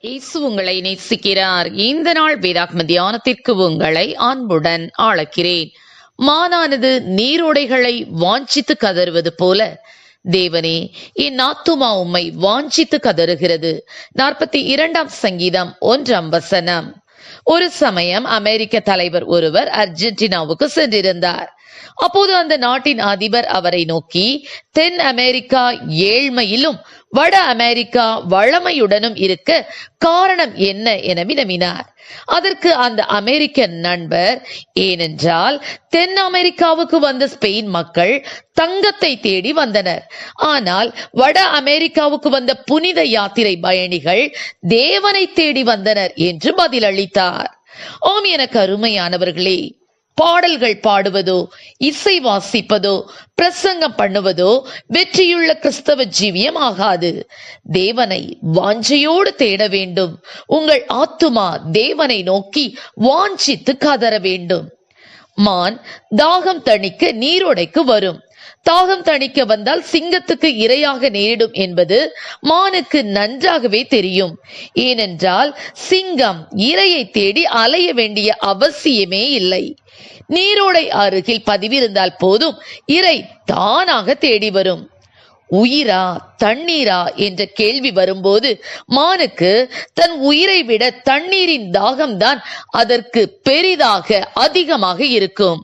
இயேசு உங்களை நேசிக்கிறார். இந்த நாள் வேதாத்ம தியானத்திற்கு உங்களை அன்புடன் ஆளக்கிறேன். மானானது நீரோடைகளை வாஞ்சித்து கதறுவது போல. தேவனே என் ஆத்துமா உம்மை வாஞ்சித்து கதறுகிறது. நாற்பத்தி இரண்டாம் சங்கீதம் ஒன்றாம் வசனம். ஒரு சமயம் அமெரிக்க தலைவர் ஒருவர் அர்ஜென்டினாவுக்கு சென்றிருந்தார். அப்போது அந்த நாட்டின் அதிபர் அவரை நோக்கி தென் அமெரிக்கா ஏழ்மையிலும் வட அமெரிக்கா வளமையுடனும் இருக்க காரணம் என்ன என வினவினார் அதற்கு அந்த அமெரிக்க நண்பர் ஏனென்றால் தென் அமெரிக்காவுக்கு வந்த ஸ்பெயின் மக்கள் தங்கத்தை தேடி வந்தனர். ஆனால் வட அமெரிக்காவுக்கு வந்த புனித யாத்திரை பயணிகள் தேவனை தேடி வந்தனர் என்று பதிலளித்தார். ஆம் எனக்கு அருமையானவர்களே பாடல்கள் பாடுவதோ இசை வாசிப்பதோ பிரசங்கம் பண்ணுவதோ வெற்றியுள்ள கிறிஸ்தவ ஜீவியம் ஆகாது. தேவனை வாஞ்சையோடு தேட வேண்டும். உங்கள் ஆத்துமா தேவனை நோக்கி வாஞ்சித்து கதற வேண்டும். மான் தாகம் தணிக்க நீரோடைக்கு வரும். தாகம் தணிக்க வந்தால் சிங்கத்துக்கு இரையாக நேரிடும் என்பது மானுக்கு நன்றாகவே தெரியும். ஏனென்றால் சிங்கம் இரையை தேடி அலைய வேண்டிய அவசியமே இல்லை. நீரோடை அருகில் பதிவிருந்தால் போதும் இறை தானாக தேடி வரும். உயிரா தண்ணீரா என்ற கேள்வி வரும்போது மானுக்கு தன் உயிரை விட தண்ணீரின் தாகம்தான் அதற்கு பெரிதாக அதிகமாக இருக்கும்.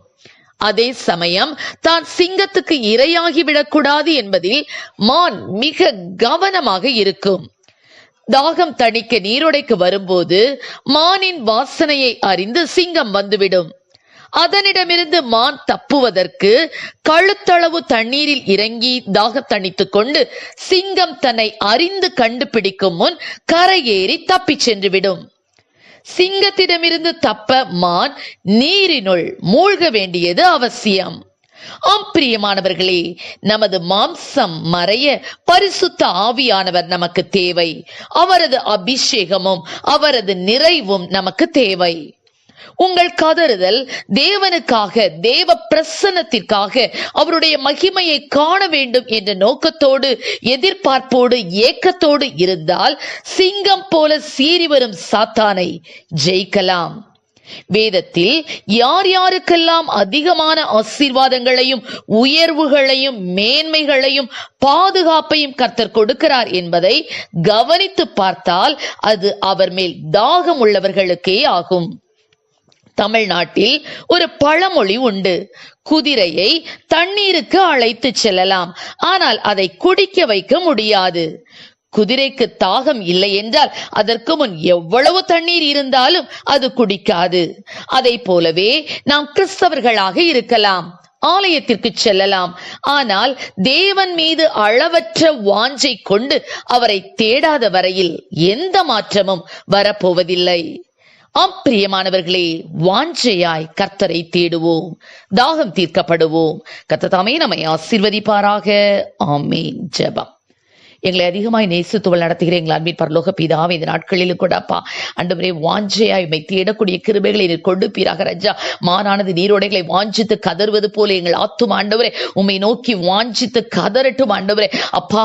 அதே சமயம் தான் சிங்கத்துக்கு இரையாகி விடக்கூடாது என்பதில் மான் மிக கவனமாக இருக்கும். தாகம் தணிக்க நீரோடைக்கு வரும்போது மானின் வாசனையை அறிந்து சிங்கம் வந்துவிடும். அதனிடமிருந்து மான் தப்புவதற்கு கழுத்தளவு தண்ணீரில் இறங்கி தாக தணித்துக் கொண்டு சிங்கம் தன்னை அறிந்து கண்டுபிடிக்கும் முன் கரையேறி தப்பிச் சென்றுவிடும். சிங்கத்திடமிருந்து தப்ப மான் நீரினுள் மூழ்க வேண்டியது அவசியம். ஆம் பிரியமானவர்களே நமது மாம்சம் மறைய பரிசுத்த ஆவியானவர் நமக்கு தேவை. அவரது அபிஷேகமும் அவரது நிறைவும் நமக்கு தேவை. உங்கள் கதறுதல் தேவனுக்காக தேவ பிரசன்னத்திற்காக அவருடைய மகிமையை காண வேண்டும் என்ற நோக்கத்தோடு எதிர்பார்ப்போடு ஏக்கத்தோடு இருந்தால் சிங்கம் போல சீறி வரும் சாத்தானை ஜெயிக்கலாம். வேதத்தில் யார் யாருக்கெல்லாம் அதிகமான ஆசீர்வாதங்களையும் உயர்வுகளையும் மேன்மைகளையும் பாதுகாப்பையும் கர்த்தர் கொடுக்கிறார் என்பதை கவனித்து பார்த்தால் அது அவர் மேல் தாகம் உள்ளவர்களுக்கே ஆகும். தமிழ்நாட்டில் ஒரு பழமொழி உண்டு. குதிரையை தண்ணீருக்கு அழைத்து செல்லலாம். ஆனால் அதை குடிக்க வைக்க முடியாது. குதிரைக்கு தாகம் இல்லை என்றால் அதற்கு முன் எவ்வளவு தண்ணீர் இருந்தாலும் அது குடிக்காது. அதை போலவே நாம் கிறிஸ்தவர்களாக இருக்கலாம். ஆலயத்திற்கு செல்லலாம். ஆனால் தேவன் மீது அளவற்ற வாஞ்சை கொண்டு அவரை தேடாத வரையில் எந்த மாற்றமும் வரப்போவதில்லை. அப்பிரியமானவர்களே வாஞ்சையாய் கர்த்தரை தேடுவோம் தாகம் தீர்க்கப்படுவோம். கர்த்ததாமே நம்மை ஆசிர்வதிப்பாராக. ஆமீன். ஜபம். எங்களை அதிகமாய் நேசித்துவள் நடத்துகிற எங்கள் அன்பின் பரலோக பிதாவை இந்த நாட்களிலும் கூட அப்பா. அன்றுவரே வாஞ்சையாய் உண்மை தேடக்கூடிய கிருபைகளை நீர் கொடுப்பீராக ரஜா. மானானது நீரோடைகளை வாஞ்சித்து கதறுவது போல எங்கள் ஆத்தும் ஆண்டவரே உண்மை நோக்கி வாஞ்சித்து கதறட்டும் ஆண்டவரே. அப்பா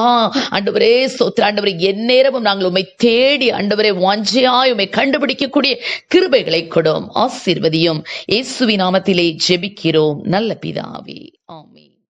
ஆண்டவரே சோத்திர ஆண்டவரே எந்நேரமும் நாங்கள் உண்மை தேடி ஆண்டவரே வாஞ்சையாய் உண்மை கண்டுபிடிக்கக்கூடிய கிருபைகளை கொடும் ஆசீர்வதியும். இயேசுவி நாமத்திலே ஜெபிக்கிறோம் நல்ல பிதாவே. ஆமே